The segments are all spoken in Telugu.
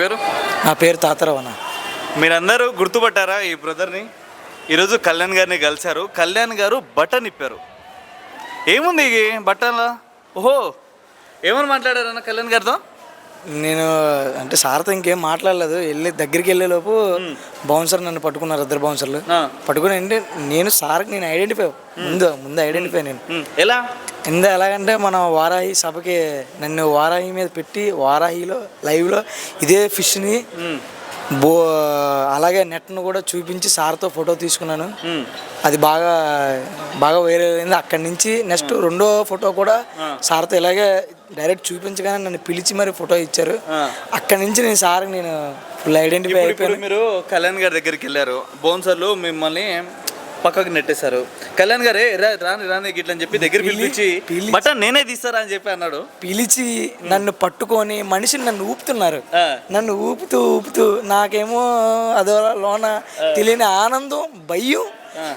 పేరు? నా పేరు తాతారావు అన్న మీరందరూ గుర్తుపట్టారా ఈ బ్రదర్ని? ఈరోజు కళ్యాణ్ గారిని కలిశారు. కళ్యాణ్ గారు బటన్ ఇప్పారు ఏముంది ఈ బటన్లో ఓహో ఏమని మాట్లాడారన్న కళ్యాణ్ గారితో? నేను అంటే సార్తో ఇంకేం మాట్లాడలేదు. వెళ్ళి దగ్గరికి వెళ్ళే లోపు బౌన్సర్ నన్ను పట్టుకున్నారు ఇద్దరు బౌన్సర్లు. పట్టుకుని అంటే నేను సార్కి నేను ఐడెంటిఫై ముందు ముందు ఐడెంటిఫై నేను. ఎలా? ఇందా ఎలాగంటే మన వారాహి సభకి నన్ను వారాహి మీద పెట్టి వారాహిలో లైవ్లో ఇదే ఫిష్ని బో అలాగే నెట్ను కూడా చూపించి సార్తో ఫోటో తీసుకున్నాను. అది బాగా బాగా వైరల్ అయింది. అక్కడి నుంచి నెక్స్ట్ రెండో ఫోటో కూడా సార్తో ఇలాగే డైరెక్ట్ చూపించగానే నన్ను పిలిచి మరి ఫోటో ఇచ్చారు. అక్కడి నుంచి నేను సార్ నేను ఫుల్ ఐడెంటిఫై అయిపోయాను. మీరు కళ్యాణ్ గారి దగ్గరికి వెళ్ళారు. బౌన్సర్లు మిమ్మల్ని పక్కకు నెట్టేశారు. కళ్యాణ్ గారే రా రాని రాని గిట్ల అని చెప్పి దగ్గర పిలిచి- బటన్ నేనే తీస్తారా అని చెప్పి అన్నాడు. పిలిచి నన్ను పట్టుకొని మనిషిని నన్ను ఊపుతున్నారు. ఆ. నన్ను ఊపుతూ ఊపుతూ నాకేమో అదో లోన తెలియని ఆనందం భయం.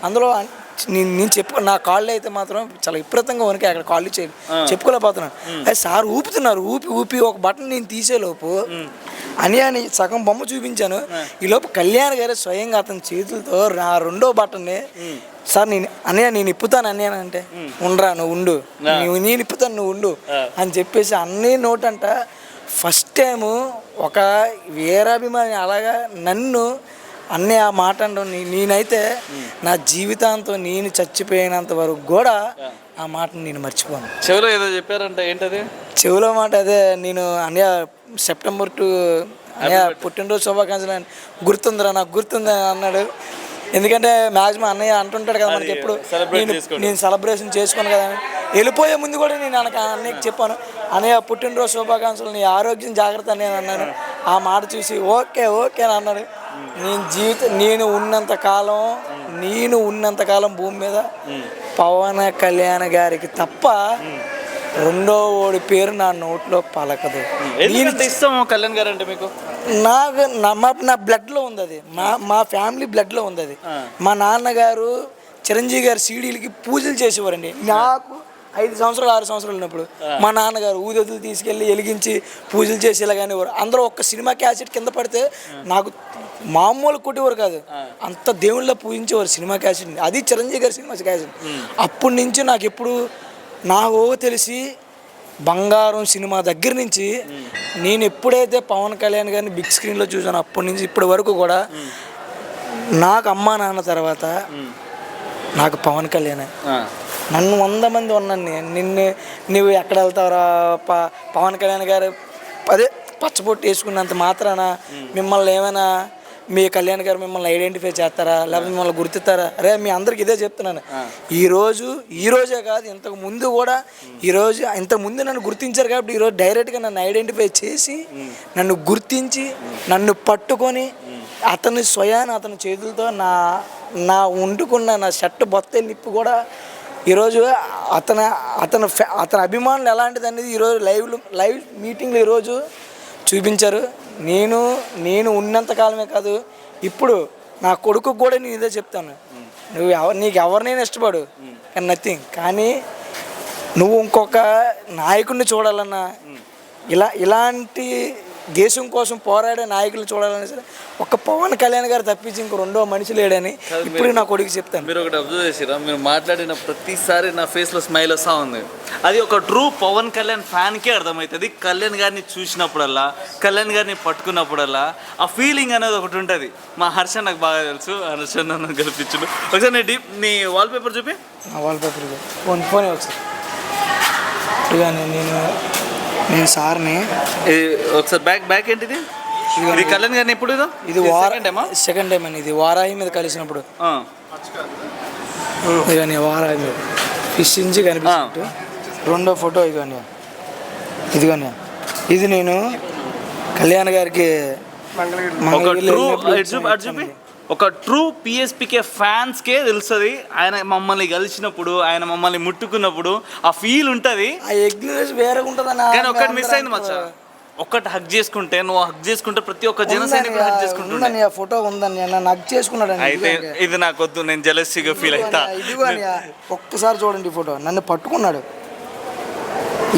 అందులో అన్- నేను నేను చెప్పు నా కాళ్ళు అయితే మాత్రం చాలా విపరీతంగా వణికి అక్కడ కాళ్ళు చేయాలి చెప్పుకోలేకపోతున్నాను. అది సార్ ఊపుతున్నారు. ఊపి ఊపి ఒక బటన్ నేను తీసేలోపు అని అని సగం బొమ్మ చూపించాను. ఈ లోపు కళ్యాణ్ గారు స్వయంగా అతని చేతులతో నా రెండో బటన్ని సార్ నేను అన్నయ్య నేను ఇప్పుతాను అన్నయ్య అంటే ఉండరా నువ్వు ఉండు. నువ్వు నేను ఇప్పుతాను నువ్వు ఉండు. అని చెప్పేసి అన్నీ నోటంట ఫస్ట్ టైము ఒక వీరాభిమాని అలాగా నన్ను అన్నీ ఆ మాట నే- నేనైతే నా జీవితాంతం నేను చచ్చిపోయినంత వరకు కూడా ఆ మాటను నేను మర్చిపోను. చెవిలో ఏదో చెప్పారంట ఏంటది? చెవిలో మాట అదే నేను అన్నయ్య సెప్టెంబర్ టు అన్నయ్య పుట్టినరోజు శుభాకాంక్షలు అని. గుర్తుందిరా నాకు గుర్తుంది అన్నాడు. ఎందుకంటే మ్యాక్సిమం అన్నయ్య అంటుంటాడు కదా మనకి ఎప్పుడు. నేను. నేను సెలబ్రేషన్ చేసుకోను కదా. వెళ్ళిపోయే ముందు కూడా నేను అనక అన్నయ్యకి చెప్పాను అన్నయ్య పుట్టినరోజు శుభాకాంక్షలు నీ ఆరోగ్యం జాగ్రత్త అని అన్నాను. ఆ మాట చూసి ఓకే ఓకే అని అన్నాడు. నేను జీవితం నేను ఉన్నంత కాలం నేను ఉన్నంత కాలం భూమి మీద పవన్ కళ్యాణ్ గారికి తప్ప రెండో ఓడి పేరు నా నోట్లో పలకదు. ఎందుకంత ఇష్టం కళ్యాణ్ గారు అంటే మీకు? నాకు నా నా బ్లడ్లో ఉంది అది. మా మా ఫ్యామిలీ బ్లడ్లో ఉంది అది. మా నాన్నగారు చిరంజీవి గారి సీడీలకి పూజలు చేసేవారండి. నాకు ఐదు సంవత్సరాలు ఆరు సంవత్సరాలు ఉన్నప్పుడు మా నాన్నగారు ఊదొద్దులు తీసుకెళ్ళి వెలిగించి పూజలు చేసి ఇలా కానివారు అందరూ ఒక్క సినిమా క్యాసెట్ కింద పడితే నాకు మామూలు కొట్టేవారు కాదు. అంత దేవుళ్ళ పూజించేవారు సినిమా క్యాసెట్ అది చిరంజీవి గారి సినిమా క్యాసెట్. అప్పటి నుంచి నాకు ఎప్పుడు నాకు తెలిసి బంగారం సినిమా దగ్గర నుంచి నేను ఎప్పుడైతే పవన్ కళ్యాణ్ గారిని బిగ్ స్క్రీన్లో చూసాను అప్పటి నుంచి ఇప్పటి వరకు కూడా నాకు అమ్మా నాన్న తర్వాత నాకు పవన్ కళ్యాణ్. నన్ను వంద మంది ఉన్నాను నేను నిన్ను నువ్వు ఎక్కడ వెళ్తావురా పవన్ కళ్యాణ్ గారు అదే పచ్చబొట్టు వేసుకున్నంత మాత్రాన మిమ్మల్ని ఏమైనా మీ కళ్యాణ్ గారు మిమ్మల్ని ఐడెంటిఫై చేస్తారా? లేకపోతే మిమ్మల్ని గుర్తిస్తారా? అరే మీ అందరికి ఇదే చెప్తున్నాను. ఈరోజు ఈ రోజే కాదు ఇంతకు ముందు కూడా ఈరోజు ఇంతకు ముందు నన్ను గుర్తించారు కాబట్టి ఈరోజు డైరెక్ట్గా నన్ను ఐడెంటిఫై చేసి నన్ను గుర్తించి నన్ను పట్టుకొని అతని స్వయాన్ని అతని చేతులతో నా నా వండుకున్న నా షర్ట్ బొత్త నిప్పు కూడా ఈరోజు అతని అతని అతని అభిమానులు ఎలాంటిది అనేది ఈరోజు లైవ్ లైవ్ మీటింగ్లు ఈరోజు చూపించారు. నేను నేను ఉన్నంత కాలమే కాదు ఇప్పుడు నా కొడుకు కూడా నేను ఇదే చెప్తాను. నువ్వు ఎవ నీకు ఎవరినైనా ఇష్టపడు కానీ నథింగ్ కానీ నువ్వు ఇంకొక నాయకుడిని చూడాలన్నా ఇలా ఇలాంటి దేశం కోసం పోరాడే నాయకులు చూడాలని సరే ఒక పవన్ కళ్యాణ్ గారు తప్పించి ఇంకో రెండో మనిషి లేడని ఇప్పుడు నా కొడుకు చెప్తాను. మీరు ఒకటి అబ్జర్వ్ చేసిరా మీరు మాట్లాడిన ప్రతిసారి నా ఫేస్లో స్మైల్ వస్తూ ఉంది. అది ఒక ట్రూ పవన్ కళ్యాణ్ ఫ్యాన్కే అర్థమవుతుంది. కళ్యాణ్ గారిని చూసినప్పుడల్లా కళ్యాణ్ గారిని పట్టుకున్నప్పుడల్లా ఆ ఫీలింగ్ అనేది ఒకటి ఉంటుంది. మా హర్ష నాకు బాగా తెలుసు. హర్ష నన్ను గెలిపించుడు ఒకసారి నీ డీప్ నీ వాల్పేపర్ చూపి. నా వాల్పేపర్ ఫోన్ ఫోనే ఇక నేను నేను సార్ని? ఒకసారి బ్యాక్ బ్యాక్ ఏంటిది? ఇది కళ్యాణ్ గారిని ఎప్పుడు ఇదో? ఇది వార second time ఆ? సెకండ్ టైం అని ఇది వారాహి మీద కలిసినప్పుడు. ఆ. ఇక నీ వారాహి మీద. ఫిష్ నుంచి కనిపిస్తున్నట్టు రెండో ఫోటో ఇదిగోండి. ఇదిగోండి. ఇది నేను కళ్యాణ్ గారికి ఒక ఒక ట్రూ పిఎస్పికే ఫ్యాన్స్కే తెలుస్తుంది. ఆయన మమ్మల్ని కలిసినప్పుడు ఆయన మమ్మల్ని ముట్టుకున్నప్పుడు ఆ ఫీల్ ఉంటుంది. ఆ ఎగ్నెస్ వేరే కానీ ఒక్కటి మిస్ అయింది మచ్చ. ఒక్కటి హక్ చేసుకుంటే నువ్వు హక్ చేసుకుంటే ప్రతి ఒక్క జన సైనికుడు హక్ ఆ ఫోటో ఉందని నన్ను నగ్ చేసుకున్నాడు అయితే ఇది నాకు వద్దు నేను జలస్గా ఫీల్ అవుతా ఇదిగో అని ఒక్కసారి చూడండి ఈ ఫోటో నన్ను పట్టుకున్నాడు.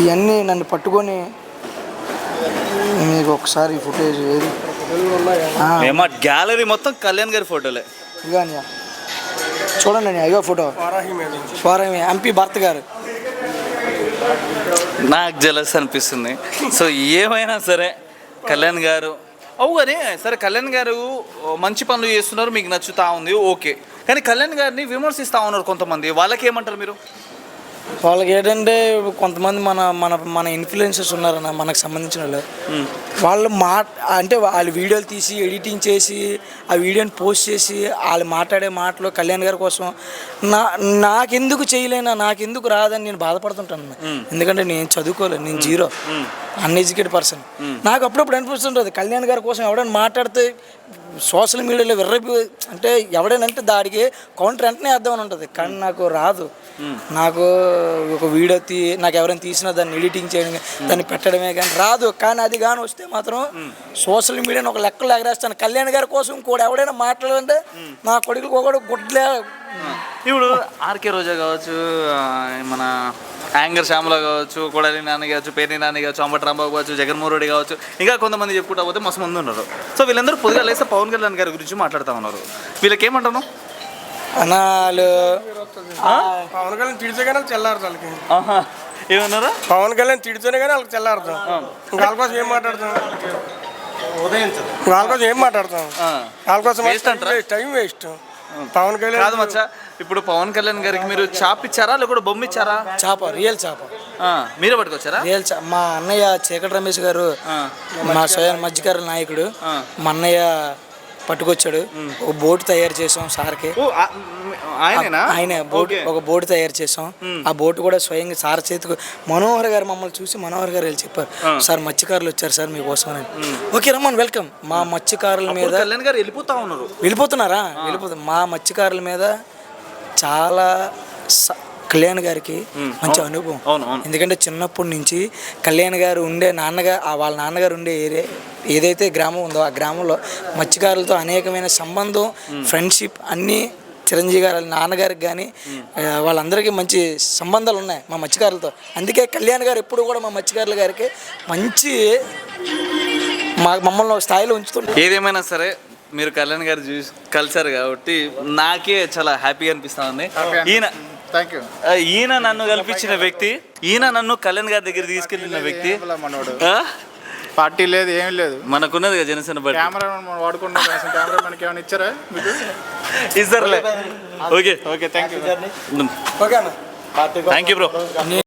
ఇవన్నీ నన్ను పట్టుకొని మీకు ఒకసారి ఫుటేజ్ ఏది? ఏమో గ్యాలరీ మొత్తం కళ్యాణ్ గారి ఫోటోలే. చూడండి అయ్యో ఫోటో. స్వరమే ఎంపీ భర్త గారు. నాకు జలస్ అనిపిస్తుంది. సో ఏమైనా సరే కళ్యాణ్ గారు. అవు కానీ సరే కళ్యాణ్ గారు మంచి పనులు చేస్తున్నారు మీకు నచ్చుతా ఉంది ఓకే. కానీ కళ్యాణ్ గారిని విమర్శిస్తా ఉన్నారు కొంతమంది. వాళ్ళకి ఏమంటారు మీరు? వాళ్ళకి ఏంటంటే కొంతమంది మన మన మన ఇన్ఫ్లుయెన్సర్స్ ఉన్నారన్న మనకు సంబంధించిన వాళ్ళు. వాళ్ళు మా అంటే వాళ్ళు వీడియోలు తీసి ఎడిటింగ్ చేసి ఆ వీడియోని పోస్ట్ చేసి వాళ్ళు మాట్లాడే మాటలు కళ్యాణ్ గారి కోసం నా నాకెందుకు చేయలేనా నాకెందుకు రాదని నేను బాధపడుతుంటాను అన్న. ఎందుకంటే నేను చదువుకోలేదు నేను జీరో. అన్ఎడ్యుకేటెడ్ పర్సన్ నాకు అప్పుడప్పుడు అనిపిస్తుంటుంది కళ్యాణ్ గారి కోసం ఎవడైనా మాట్లాడితే సోషల్ మీడియాలో విర్రబి అంటే ఎవడైనా అంటే దాడికి కౌంటర్ వెంటనే వేద్దామని ఉంటుంది. కానీ నాకు రాదు. నాకు ఒక వీడియో తీ నాకు ఎవరైనా తీసినా దాన్ని ఎడిటింగ్ చేయడం దాన్ని పెట్టడమే కానీ రాదు. కానీ అది కానీ వస్తే మాత్రం సోషల్ మీడియాని ఒక లెక్కలు ఎగరేస్తాను. కళ్యాణ్ గారి కోసం కూడా ఎవడైనా మాట్లాడాలంటే నా కొడుకులకు ఒకడు గుడ్లే ఇప్పుడు ఆర్కే రోజా కావచ్చు మన యాంగర్ శ్యామల కావచ్చు కొడాలి నాని కావచ్చు పేర్ని నాని కావచ్చు అంబటి రాంబాబు కావచ్చు జగన్మోహన్ రెడ్డి కావచ్చు ఇంకా కొంతమంది చెప్పుకుంటా పోతే మస్తు మంది ఉన్నారు. సో వీళ్ళందరూ పొద్దుగా లేస్తే పవన్ కళ్యాణ్ గారి గురించి మాట్లాడుతూ ఉన్నారు. వీళ్ళకి ఏమంటాను అనాలు పవన్ కళ్యాణ్ తిడితే కానీ వాళ్ళకి తెల్లారుతాం వాళ్ళకి. ఆహా ఏమన్నారా? పవన్ కళ్యాణ్ తిడితేనే కానీ వాళ్ళకి ఇంకా వాళ్ళ కోసం ఏం మాట్లాడతాం? వాళ్ళ కోసం ఏం మాట్లాడతాం? ఆ. వాళ్ళ కోసం? Time waste. పవన్ కళ్యాణ్ కాదు మచ్చా ఇప్పుడు పవన్ కళ్యాణ్ గారికి మీరు చాప్ ఇచ్చారా లేకపోతే బొమ్మ ఇచ్చారా చేప రియల్ చేప మీరే పట్టుకొచ్చారా రియల్ చా మా అన్నయ్య చీకటి రమేష్ గారు. మా స్వయం మధ్యకార నాయకుడు. మా అన్నయ్య పట్టుకొచ్చాడు. ఒక బోట్ తయారు చేసాం సార్కి. ఆయన బోట్. ఒక బోట్ తయారు చేసాం ఆ బోట్ కూడా స్వయంగా సార్ చేతికి మనోహర్ గారు మమ్మల్ని చూసి మనోహర్ గారు వెళ్ళి చెప్పారు సార్ మత్స్యకారులు వచ్చారు సార్ మీకోసం అని. ఓకే రమ్మన్ వెల్కమ్. మా మత్స్యకారుల మీద కళ్యాణ్ గారు వెళ్ళిపోతా ఉన్నారు. వెళ్ళిపోతున్నారా? వెళ్ళిపోతున్నారు మా మత్స్యకారుల మీద చాలా కళ్యాణ్ గారికి మంచి అనుభవం. ఎందుకంటే చిన్నప్పటి నుంచి కళ్యాణ్ గారు ఉండే నాన్నగా ఆ వాళ్ళ నాన్నగారు ఉండే ఏరియా ఏదైతే గ్రామం ఉందో ఆ గ్రామంలో మత్స్యకారులతో అనేకమైన సంబంధం ఫ్రెండ్షిప్ అన్నీ చిరంజీవి గారు వాళ్ళ నాన్నగారికి కానీ వాళ్ళందరికీ మంచి సంబంధాలు ఉన్నాయి మా మత్స్యకారులతో. అందుకే కళ్యాణ్ గారు ఎప్పుడు కూడా మా మత్స్యకారుల గారికి మంచి మా మమ్మల్ని ఒక స్థాయిలో ఉంచుతుంటారు. ఏదేమైనా సరే మీరు కళ్యాణ్ గారు చూసి కలిసారు కాబట్టి నాకే చాలా హ్యాపీగా అనిపిస్తా ఉంది. ఈయన థ్యాంక్ యూ ఈయన నన్ను కల్పించిన వ్యక్తి ఈయన నన్ను కళ్యాణ్ గారి దగ్గర తీసుకెళ్ళిన వ్యక్తి? పార్టీ లేదు ఏం లేదు. మనకున్నది కదా జనసేన బట్టి కెమెరా వాడుకుంటాం కెమెరా మనకి ఏమైనా ఇచ్చారా మీకు? ఇస్తారులే. Okay. Okay. Thank you thank you bro